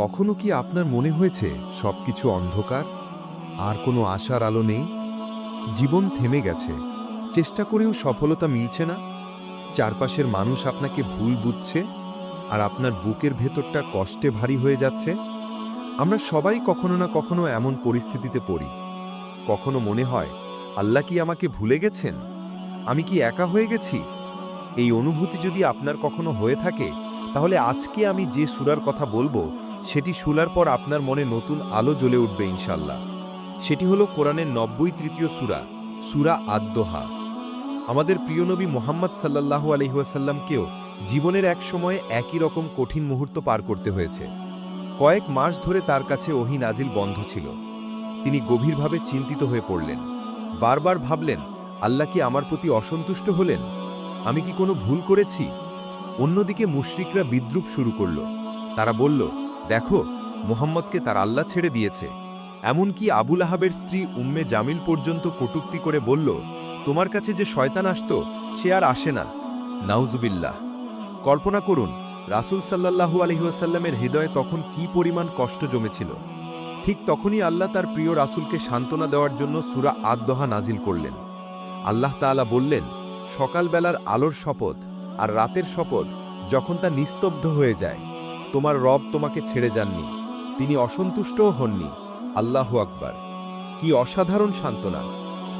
কখনো কি আপনার মনে হয়েছে সবকিছু অন্ধকার? আর কোনো আশার আলো নেই? জীবন থেমে গেছে। চেষ্টা করেও সফলতা মিলছে না। চারপাশের মানুষ আপনাকে ভুল বুঝছে আর আপনার বুকের ভেতরটা কষ্টে ভারী হয়ে যাচ্ছে। আমরা সবাই কখনো না কখনো এমন পরিস্থিতিতে পড়ি। কখনো মনে হয়, আল্লাহ কি আমাকে ভুলে গেছেন? আমি কি একা হয়ে গেছি? এই অনুভূতি যদি আপনার কখনো হয়ে থাকে, তাহলে আজকে আমি যে সুরার কথা বলব সেটি শুলার পর আপনার মনে নতুন আলো জ্বলে উঠবে ইনশাল্লাহ। সেটি হলো কোরআনের নব্বই তৃতীয় সুরা সুরা আদ্দোহা। আমাদের প্রিয় নবী মোহাম্মদ সাল্লাল্লাহু আলহিহাসাল্লামকেও জীবনের এক সময়ে একই রকম কঠিন মুহূর্ত পার করতে হয়েছে। কয়েক মাস ধরে তার কাছে ওহি নাজিল বন্ধ ছিল। তিনি গভীরভাবে চিন্তিত হয়ে পড়লেন। বারবার ভাবলেন, আল্লাহ কি আমার প্রতি অসন্তুষ্ট হলেন? আমি কি কোনো ভুল করেছি? অন্যদিকে মুশরিকরা বিদ্রুপ শুরু করল। তারা বলল দেখো, মোহাম্মদকে তার আল্লাহ ছেড়ে দিয়েছে। এমনকি আবুল আহাবের স্ত্রী উম্মে জামিল পর্যন্ত কটুক্তি করে বলল, তোমার কাছে যে শয়তান আসত, সে আর আসে না। নাউজুবিল্লাহ। কল্পনা করুন, রাসূল সাল্লাল্লাহু আলহিহাসাল্লামের হৃদয়ে তখন কি পরিমাণ কষ্ট জমেছিল। ঠিক তখনই আল্লাহ তার প্রিয় রাসূলকে সান্ত্বনা দেওয়ার জন্য সুরা আদদহা নাজিল করলেন। আল্লাহ তাআলা বললেন, সকালবেলার আলোর শপথ আর রাতের শপথ যখন তা নিস্তব্ধ হয়ে যায় তোমার রব তোমাকে ছেড়ে যাননি, তিনি অসন্তুষ্টও হননি। আল্লাহ আকবার। কি অসাধারণ সান্ত্বনা।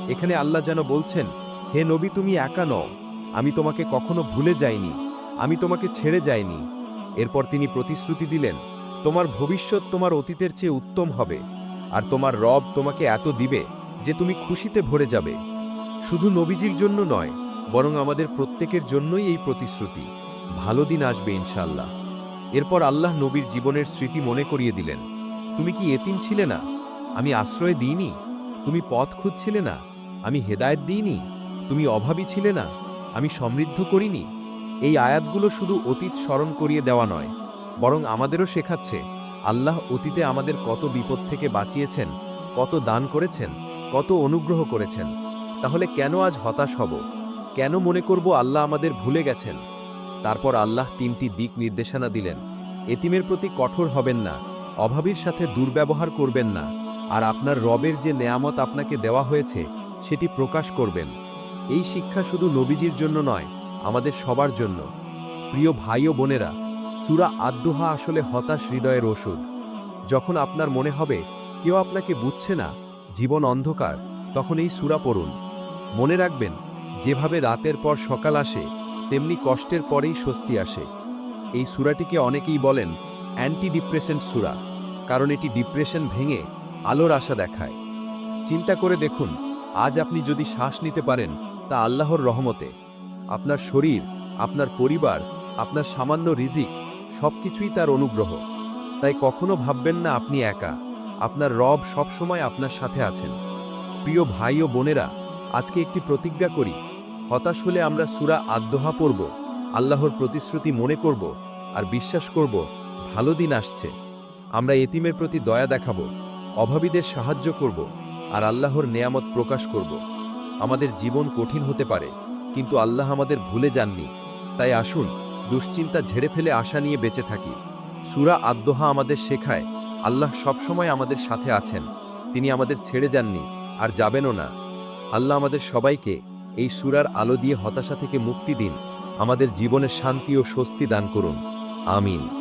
এখানে আল্লাহ যেন বলছেন, হে নবী, তুমি একা নও। আমি তোমাকে কখনো ভুলে যাইনি। আমি তোমাকে ছেড়ে যাইনি। এরপর তিনি প্রতিশ্রুতি দিলেন, তোমার ভবিষ্যৎ তোমার অতীতের চেয়ে উত্তম হবে, আর তোমার রব তোমাকে এত দিবে যে তুমি খুশিতে ভরে যাবে। শুধু নবীজির জন্য নয়, বরং আমাদের প্রত্যেকের জন্যই এই প্রতিশ্রুতি। ভালো দিন আসবে ইনশাল্লাহ এরপর আল্লাহ নবীর জীবনের স্মৃতি মনে করিয়ে দিলেন। তুমি কি এতিম ছিলে না? আমি আশ্রয় দিইনি? তুমি পথ খুঁজছিলে না? আমি হেদায়েত দিইনি? তুমি অভাবী ছিলে না? আমি সমৃদ্ধ করিনি? এই আয়াতগুলো শুধু অতীত স্মরণ করিয়ে দেওয়া নয়, বরং আমাদেরও শেখাচ্ছে, আল্লাহ অতীতে আমাদের কত বিপদ থেকে বাঁচিয়েছেন, কত দান করেছেন, কত অনুগ্রহ করেছেন। তাহলে কেন আজ হতাশ হব? কেন মনে করব আল্লাহ আমাদের ভুলে গেছেন? তারপর আল্লাহ তিনটি দিক নির্দেশনা দিলেন। এতিমের প্রতি কঠোর হবেন না, অভাবীর সাথে দুর্ব্যবহার করবেন না, আর আপনার রবের যে নেয়ামত আপনাকে দেওয়া হয়েছে, সেটি প্রকাশ করবেন। এই শিক্ষা শুধু নবীজির জন্য নয়, আমাদের সবার জন্য। প্রিয় ভাই ও বোনেরা, সুরা আদ্দোহা আসলে হতাশ হৃদয়ের ওষুধ। যখন আপনার মনে হবে, কেউ আপনাকে বুঝছে না, জীবন অন্ধকার, তখন এই সুরা পড়ুন। মনে রাখবেন, যেভাবে রাতের পর সকাল আসে তেমনি কষ্টের পরেই স্বস্তি আসে। এই সুরাটিকে অনেকেই বলেন অ্যান্টি ডিপ্রেসেন্ট সুরা, কারণ এটি ডিপ্রেশন ভেঙে আলোর আশা দেখায়। চিন্তা করে দেখুন, আজ আপনি যদি শ্বাস নিতে পারেন, তা আল্লাহর রহমতে। আপনার শরীর, আপনার পরিবার, আপনার সামান্য রিজিক, সবকিছুই তার অনুগ্রহ। তাই কখনো ভাববেন না আপনি একা। আপনার রব সবসময় আপনার সাথে আছেন। প্রিয় ভাই ও বোনেরা, আজকে একটি প্রতিজ্ঞা করি হতাশ হলে আমরা সুরা আদ্দোহা পড়ব, আল্লাহর প্রতিশ্রুতি মনে করব আর বিশ্বাস করব, ভালো দিন আসছে। আমরা এতিমের প্রতি দয়া দেখাব, অভাবীদের সাহায্য করব আর আল্লাহর নেয়ামত প্রকাশ করব। আমাদের জীবন কঠিন হতে পারে, কিন্তু আল্লাহ আমাদের ভুলে যাননি। তাই আসুন, দুশ্চিন্তা ঝেড়ে ফেলে আশা নিয়ে বেঁচে থাকি। সুরা আদ্দোহা আমাদের শেখায়, আল্লাহ সবসময় আমাদের সাথে আছেন। তিনি আমাদের ছেড়ে যাননি আর যাবেনও না। আল্লাহ আমাদের সবাইকে এই সুরার আলো দিয়ে হতাশা থেকে মুক্তি দিন। আমাদের জীবনে শান্তি ও স্বস্তি দান করুন। আমিন।